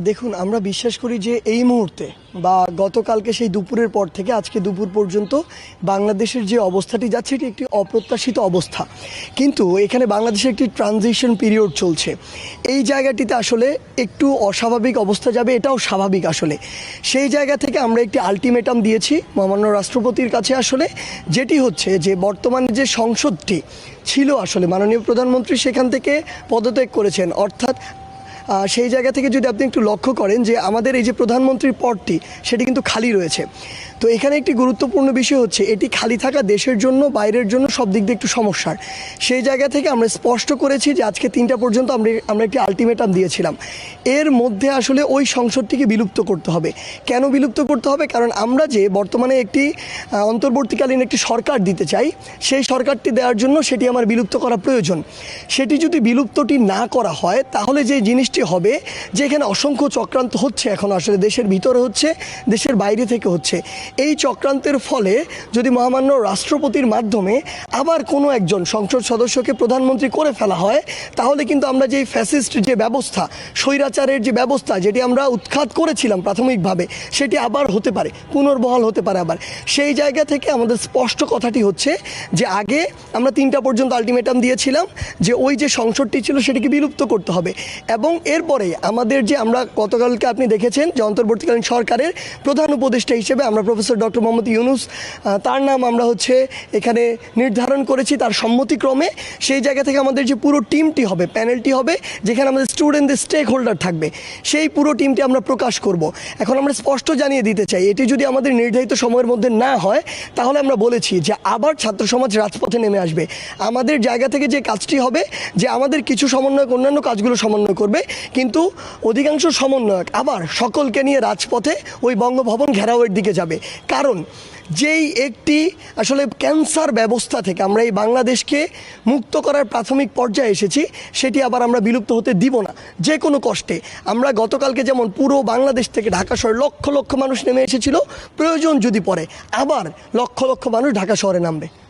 দেখুন, আমরা বিশ্বাস করি যে এই মুহূর্তে বা গতকালকে সেই দুপুরের পর থেকে আজকে দুপুর পর্যন্ত বাংলাদেশের যে অবস্থাটি যাচ্ছে, এটি একটি অপ্রত্যাশিত অবস্থা। কিন্তু এখানে বাংলাদেশের একটি ট্রানজিশন পিরিয়ড চলছে। এই জায়গাটিতে আসলে একটু অস্বাভাবিক অবস্থা যাবে, এটাও স্বাভাবিক আসলে। সেই জায়গা থেকে আমরা একটি আলটিমেটাম দিয়েছি মহামান্য রাষ্ট্রপতির কাছে আসলে, যেটি হচ্ছে যে বর্তমানে যে সংসদটি ছিল আসলে মাননীয় প্রধানমন্ত্রী সেখান থেকে পদত্যাগ করেছেন। অর্থাৎ সেই জায়গা থেকে যদি আপনি একটু লক্ষ্য করেন যে আমাদের এই যে প্রধানমন্ত্রীর পদটি, সেটি কিন্তু খালি রয়েছে। তো এখানে একটি গুরুত্বপূর্ণ বিষয় হচ্ছে, এটি খালি থাকা দেশের জন্য, বাইরের জন্য সব দিক দিয়ে একটু সমস্যার। সেই জায়গা থেকে আমরা স্পষ্ট করেছি যে আজকে তিনটা পর্যন্ত আমরা আমরা একটি আলটিমেটাম দিয়েছিলাম। এর মধ্যে আসলে ওই সংসদটিকে বিলুপ্ত করতে হবে। কেন বিলুপ্ত করতে হবে? কারণ আমরা যে বর্তমানে একটি অন্তর্বর্তীকালীন একটি সরকার দিতে চাই, সেই সরকারটি দেওয়ার জন্য সেটি আমার বিলুপ্ত করা প্রয়োজন। সেটি যদি বিলুপ্তটি না করা হয়, তাহলে যে জিনিসটি হবে যে এখানে অসংখ্য চক্রান্ত হচ্ছে এখন আসলে দেশের ভিতরে হচ্ছে, দেশের বাইরে থেকে হচ্ছে। এই চক্রান্তের ফলে যদি মহামান্য রাষ্ট্রপতির মাধ্যমে আবার কোনো একজন সংসদ সদস্যকে প্রধানমন্ত্রী করে ফেলা হয়, তাহলে কিন্তু আমরা যে ফ্যাসিস্ট যে ব্যবস্থা, স্বৈরাচারের যে ব্যবস্থা, যেটি আমরা উৎখাত করেছিলাম প্রাথমিকভাবে, সেটি আবার হতে পারে, পুনর্বহাল হতে পারে আবার। সেই জায়গা থেকে আমাদের স্পষ্ট কথাটি হচ্ছে যে আগে আমরা তিনটা পর্যন্ত আলটিমেটাম দিয়েছিলাম, যে ওই যে সংসদটি ছিল সেটিকে বিলুপ্ত করতে হবে। এবং এরপরে আমাদের যে আমরা গতকালকে আপনি দেখেছেন যে অন্তর্বর্তীকালীন সরকারের প্রধান উপদেষ্টা হিসেবে আমরা প্রফেসর ডক্টর মোহাম্মদ ইউনুস তার নাম আমরা হচ্ছে এখানে নির্ধারণ করেছি তার সম্মতিক্রমে। সেই জায়গা থেকে আমাদের যে পুরো টিমটি হবে, প্যানেলটি হবে, যেখানে আমাদের স্টুডেন্টদের স্টেক হোল্ডার থাকবে, সেই পুরো টিমটি আমরা প্রকাশ করব। এখন আমরা স্পষ্ট জানিয়ে দিতে চাই, এটি যদি আমাদের নির্ধারিত সময়ের মধ্যে না হয়, তাহলে আমরা বলেছি যে আবার ছাত্র সমাজ রাজপথে নেমে আসবে। আমাদের জায়গা থেকে যে কাজটি হবে, যে আমাদের কিছু সমন্বয়ক, অন্যান্য কাজগুলো সমন্বয় করবে কিন্তু অধিকাংশ সমন্বয়ক আবার সকলকে নিয়ে রাজপথে ওই বঙ্গভবন ঘেরাওয়ের দিকে যাবে। কারণ যেই একটি আসলে ক্যান্সার ব্যবস্থা থেকে আমরা এই বাংলাদেশকে মুক্ত করার প্রাথমিক পর্যায়ে এসেছি, সেটি আবার আমরা বিলুপ্ত হতে দিব না। যে কোনো কষ্টে। আমরা গতকালকে যেমন পুরো বাংলাদেশ থেকে ঢাকা শহরে লক্ষ লক্ষ মানুষ নেমে এসেছিল, প্রয়োজন যদি পড়ে, আবার লক্ষ লক্ষ মানুষ ঢাকা শহরে নামবে।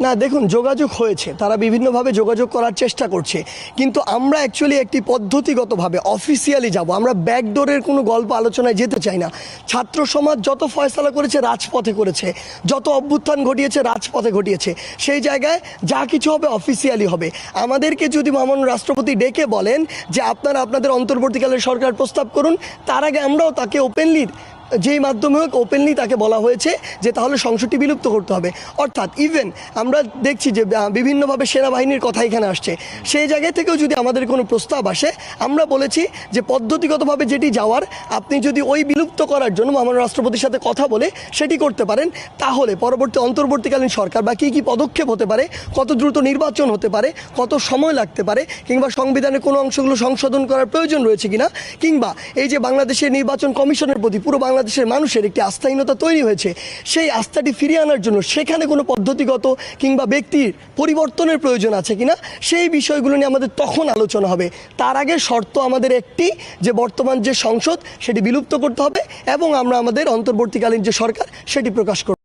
না, দেখুন, যোগাযোগ হয়েছে। তারা বিভিন্নভাবে যোগাযোগ করার চেষ্টা করছে। কিন্তু আমরা অ্যাকচুয়ালি একটি পদ্ধতিগতভাবে অফিসিয়ালি যাব। আমরা ব্যাকডোরের কোনো গল্প আলোচনায় যেতে চাই না। ছাত্র সমাজ যত ফয়সালা করেছে, রাজপথে করেছে। যত অভ্যুত্থান ঘটিয়েছে, রাজপথে ঘটিয়েছে। সেই জায়গায় যা কিছু হবে অফিসিয়ালি হবে। আমাদেরকে যদি মহামান্য রাষ্ট্রপতি ডেকে বলেন যে, আপনারা আপনাদের অন্তর্বর্তীকালের সরকার প্রস্তাব করুন, তার আগে আমরাও তাকে ওপেনলি যেই মাধ্যমে হোক ওপেনলি তাকে বলা হয়েছে যে তাহলে সংসদটি বিলুপ্ত করতে হবে। অর্থাৎ ইভেন আমরা দেখছি যে বিভিন্নভাবে সেনাবাহিনীর কথা এখানে আসছে। সেই জায়গা থেকেও যদি আমাদের কোনো প্রস্তাব আসে, আমরা বলেছি যে পদ্ধতিগতভাবে যেটি যাওয়ার, আপনি যদি ওই বিলুপ্ত করার জন্য আমার রাষ্ট্রপতির সাথে কথা বলে সেটি করতে পারেন, তাহলে পরবর্তী অন্তর্বর্তীকালীন সরকার বা কী কী পদক্ষেপ হতে পারে, কত দ্রুত নির্বাচন হতে পারে, কত সময় লাগতে পারে, কিংবা সংবিধানের কোনো অংশগুলো সংশোধন করার প্রয়োজন রয়েছে কিনা, কিংবা এই যে বাংলাদেশের নির্বাচন কমিশনের প্রতি পুরো বাংলাদেশের মানুষের একটি আস্থাহীনতা তৈরি হয়েছে, সেই আস্থাটি ফিরিয়ে আনার জন্য সেখানে কোনো পদ্ধতিগত কিংবা ব্যক্তির পরিবর্তনের প্রয়োজন আছে কিনা, সেই বিষয়গুলো নিয়ে আমাদের তখন আলোচনা হবে। তার আগে শর্ত আমাদের একটি, যে বর্তমান যে সংসদ, সেটি বিলুপ্ত করতে হবে এবং আমরা আমাদের অন্তর্বর্তীকালীন যে সরকার, সেটি প্রকাশ করব।